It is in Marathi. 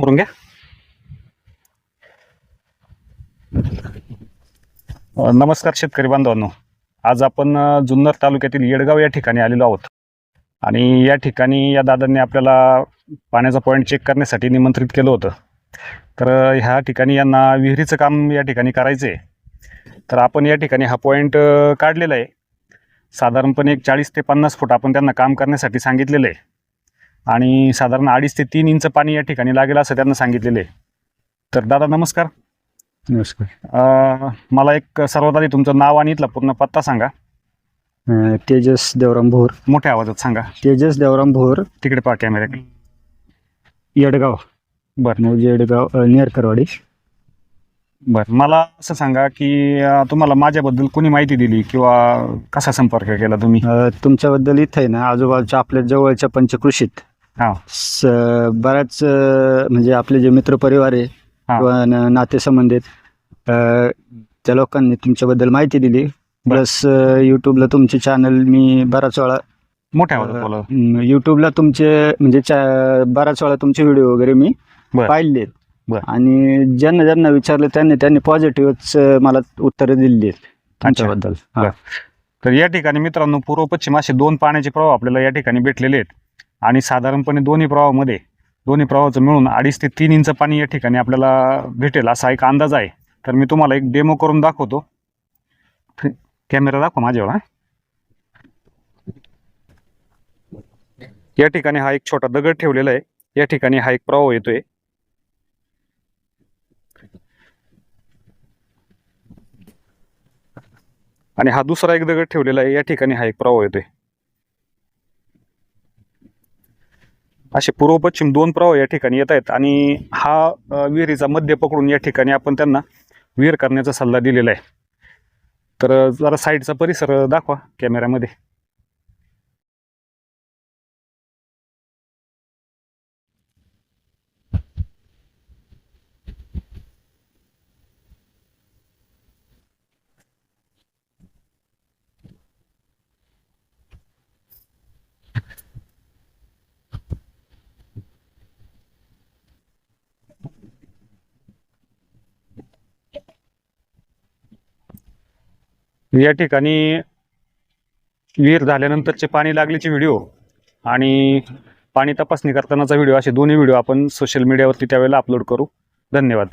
समोरून घ्या. नमस्कार शेतकरी बांधवांनो. आज आपण जुन्नर तालुक्यातील येडगाव या ठिकाणी आलेलो आहोत. आणि या ठिकाणी या दादांनी आपल्याला पाण्याचा पॉईंट चेक करण्यासाठी निमंत्रित केलं होतं. तर ह्या ठिकाणी यांना विहिरीचं काम या ठिकाणी करायचं आहे तर आपण या ठिकाणी हा पॉईंट काढलेला आहे. साधारणपणे एक चाळीस ते पन्नास फूट आपण त्यांना काम करण्यासाठी सांगितलेलं आहे. आणि साधारण अडीच ते तीन इंच पाणी या ठिकाणी लागेल असं त्यांना सांगितलेलं आहे. तर दादा नमस्कार. नमस्कार. मला एक सर्वात आधी तुमचं नाव आणि इथला पूर्ण पत्ता सांगा. तेजस देवराम भोर. मोठ्या आवाजात सांगा. तेजस देवराम भोर. तिकडे पहा कॅमेऱ्याकडे येडगाव. बरं. मौजे येडगाव अं, नेरकरवाडी. बरं. मला असं सांगा की तुम्हाला माझ्याबद्दल कोणी माहिती दिली किंवा कसा संपर्क केला तुम्ही? तुमच्याबद्दल इथं आहे ना आजूबाजूच्या आपल्या जवळच्या पंचकृषीत. हा. स बऱ्याच अं, म्हणजे आपले जे मित्रपरिवार आहे हा. किंवा न- नातेसंबंधित अं, त्या लोकांनी तुमच्याबद्दल माहिती दिली प्लस यूट्यूबला तुमचे चॅनल मी बराच वेळा मोठ्या आवाजात बोला अं, यूट्यूबला तुमचे म्हणजे चा- बराच वेळा तुमचे व्हिडिओ वगैरे मी बरं. बरं. आणि ज्यांना ज्यांना विचारलं त्यांनी त्यांनी पॉझिटिव्हच मला उत्तरं दिली आहेत तुमच्याबद्दल हा. बरं. तर या ठिकाणी मित्रांनो पूर्व पश्चिम असे दोन पाण्याचे प्रवाह आपल्याला या ठिकाणी भेटलेले आहेत आणि साधारणपणे दोन्ही प्रवाहामध्ये दोन्ही प्रवाहाचं मिळून अडीच ते तीन इंच पाणी या ठिकाणी आपल्याला भेटेल असा एक अंदाज आहे. तर मी तुम्हाला एक डेमो करून दाखवतो. कॅमेरा दाखवा माझ्यावर या ठिकाणी हा एक छोटा दगड ठेवलेला आहे. या ठिकाणी हा एक प्रवाह येतोय. आणि हा दुसरा एक दगड ठेवलेला आहे. या ठिकाणी हा एक प्रवाह येतोय. असे पूर्व पश्चिम दोन प्रवाह या ठिकाणी येत आहेत आणि हा विहिरीचा मध्य पकडून या ठिकाणी आपण त्यांना विहीर करण्याचा सल्ला दिलेला आहे. तर जरा साईडचा परिसर दाखवा कॅमेऱ्यामध्ये या ठिकाणी विहीर झाल्यानंतरचे पाणी लागल्याचे व्हिडिओ आणि पाणी तपासणी करतानाचा व्हिडिओ असे दोन्ही व्हिडिओ आपण सोशल मीडियावरती त्यावेळेला अपलोड करू. धन्यवाद.